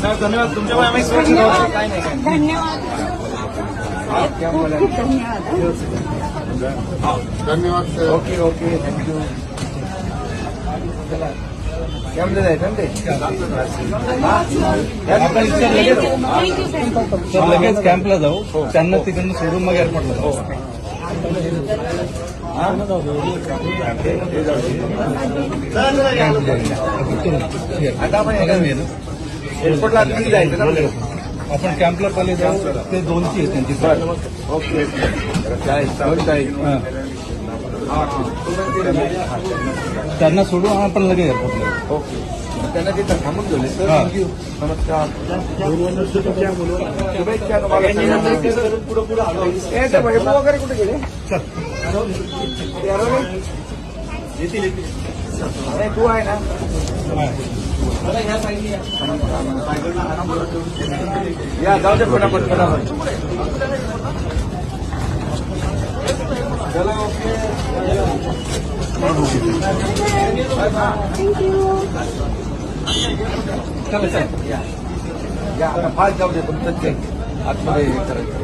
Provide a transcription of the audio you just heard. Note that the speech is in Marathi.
सर धन्यवाद. तुमच्यामुळे आम्ही काय नाही धन्यवाद. खूप धन्यवाद धन्यवाद. Sir okay. Okay thank you कॅम्पला जायचं ते? लगेच कॅम्पला जाऊ. त्यांना तिकडनं सोडून मग एअरपोर्टला जाऊ. आता आपण एअरपोर्टला किती जायचं ना आपण कॅम्पला पहिले जाऊ. ते दोनची आहे त्यांची. ओके. हां. त्यांना सोडून आपण लगेच एअरपोर्टला ओके. त्यांना तिथं थांबून ठेवले. सर हा. थँक्यू. नमस्कार. शुभेच्छा तुम्हाला. सगळ्यांना. ए, ते वैभव वगैरे कुठे गेले? ते हरवले? नाही तू आहे ना? या. जाऊ दे फटाफट फटाफट. चला या या आता जाऊ दे तुमचं ते आतमध्ये हे करायचं